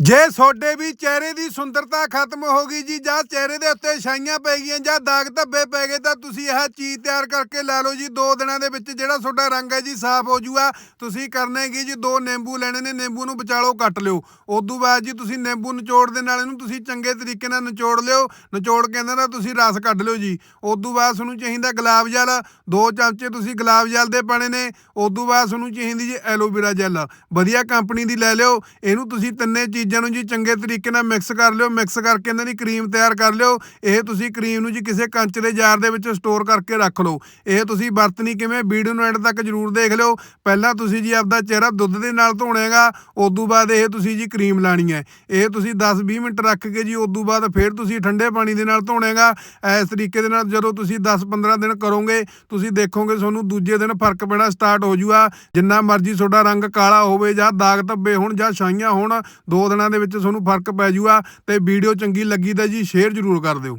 ਜੇ ਤੁਹਾਡੇ ਵੀ ਚਿਹਰੇ ਦੀ ਸੁੰਦਰਤਾ ਖਤਮ ਹੋ ਗਈ ਜੀ, ਜਾਂ ਚਿਹਰੇ ਦੇ ਉੱਤੇ ਛਾਈਆਂ ਪੈ ਗਈਆਂ, ਜਾਂ ਦਾਗ ਧੱਬੇ ਪੈ ਗਏ, ਤਾਂ ਤੁਸੀਂ ਇਹ ਚੀਜ਼ ਤਿਆਰ ਕਰਕੇ ਲੈ ਲਓ ਜੀ। ਦੋ ਦਿਨਾਂ ਦੇ ਵਿੱਚ ਜਿਹੜਾ ਤੁਹਾਡਾ ਰੰਗ ਹੈ ਜੀ, ਸਾਫ਼ ਹੋ ਜੂਗਾ। ਤੁਸੀਂ ਕਰਨਾ ਕੀ ਜੀ, ਦੋ ਨਿੰਬੂ ਲੈਣੇ ਨੇ, ਨਿੰਬੂ ਨੂੰ ਵਿਚਾਲੋ ਕੱਟ ਲਿਓ। ਉਦੋਂ ਬਾਅਦ ਜੀ, ਤੁਸੀਂ ਨਿੰਬੂ ਨਿਚੋੜ ਦੇ ਨਾਲ ਇਹਨੂੰ ਤੁਸੀਂ ਚੰਗੇ ਤਰੀਕੇ ਨਾਲ ਨਿਚੋੜ ਲਿਓ। ਨਿਚੋੜ ਕੇ ਇਹਨਾਂ ਦਾ ਤੁਸੀਂ ਰਸ ਕੱਢ ਲਿਓ ਜੀ। ਉਦੋਂ ਬਾਅਦ ਤੁਹਾਨੂੰ ਚਾਹੀਦਾ ਗੁਲਾਬ ਜਲ। ਦੋ ਚਮਚੇ ਤੁਸੀਂ ਗੁਲਾਬ ਜਲ ਦੇ ਪਾਣੇ ਨੇ। ਉਦੋਂ ਬਾਅਦ ਤੁਹਾਨੂੰ ਚਾਹੀਦੀ ਜੀ ਐਲੋਵੇਰਾ ਜੈਲ। ਵਧੀਆ ਕੰਪਨੀ ਦੀ ਲੈ ਲਿਓ। ਇਹਨੂੰ ਤੁਸੀਂ ਤਿੰਨੇ ਚੀਜ਼ਾਂ ਨੂੰ ਜੀ ਚੰਗੇ ਤਰੀਕੇ ਨਾਲ ਮਿਕਸ ਕਰ ਲਿਓ ਮਿਕਸ ਕਰਕੇ ਇਹਨਾਂ ਦੀ ਕਰੀਮ ਤਿਆਰ ਕਰ ਲਿਓ। ਇਹ ਤੁਸੀਂ ਕਰੀਮ ਨੂੰ ਜੀ ਕਿਸੇ ਕੰਚ ਦੇ ਜਾਰ ਦੇ ਵਿੱਚ ਸਟੋਰ ਕਰਕੇ ਰੱਖ ਲਓ। ਇਹ ਤੁਸੀਂ ਵਰਤਣੀ ਕਿਵੇਂ ਵੀਡੀਓ ਨੂੰ ਐਂਡ ਤੱਕ ਜਰੂਰ ਦੇਖ ਲਿਓ। ਪਹਿਲਾਂ ਤੁਸੀਂ ਜੀ ਆਪਦਾ ਚਿਹਰਾ ਦੁੱਧ ਦੇ ਨਾਲ ਧੋਣੇਗਾ ਹੈਗਾ ਤੋਂ ਬਾਅਦ ਇਹ ਤੁਸੀਂ ਜੀ ਕਰੀਮ ਲਾਣੀ ਹੈ। ਇਹ ਤੁਸੀਂ 10-20 ਮਿੰਟ ਰੱਖ ਕੇ ਜੀ ਉਦੋਂ ਬਾਅਦ ਫਿਰ ਤੁਸੀਂ ਠੰਡੇ ਪਾਣੀ ਦੇ ਨਾਲ ਧੋਣੇਗਾ। ਇਸ ਤਰੀਕੇ ਦੇ ਨਾਲ ਜਦੋਂ ਤੁਸੀਂ 10-15 ਦਿਨ ਕਰੋਗੇ, ਤੁਸੀਂ ਦੇਖੋਗੇ ਤੁਹਾਨੂੰ ਦੂਜੇ ਦਿਨ ਫ਼ਰਕ ਪੈਣਾ ਸਟਾਰਟ ਹੋ ਜੂਗਾ। ਜਿੰਨਾ ਮਰਜ਼ੀ ਤੁਹਾਡਾ ਰੰਗ ਕਾਲਾ ਹੋਵੇ ਜਾਂ ਦਾਗ ਧੱਬੇ ਹੋਣ ਜਾਂ ਛਾਈਆਂ ਹੋਣ, ਦੋ ਦਿਨਾਂ ਦੇ ਵਿੱਚ ਤੁਹਾਨੂੰ ਫ਼ਰਕ ਪੈ ਜੂਗਾ ਤੇ ਵੀਡੀਓ ਚੰਗੀ ਲੱਗੀ ਤਾਂ ਜੀ ਸ਼ੇਅਰ ਜ਼ਰੂਰ ਕਰ ਦਿਓ।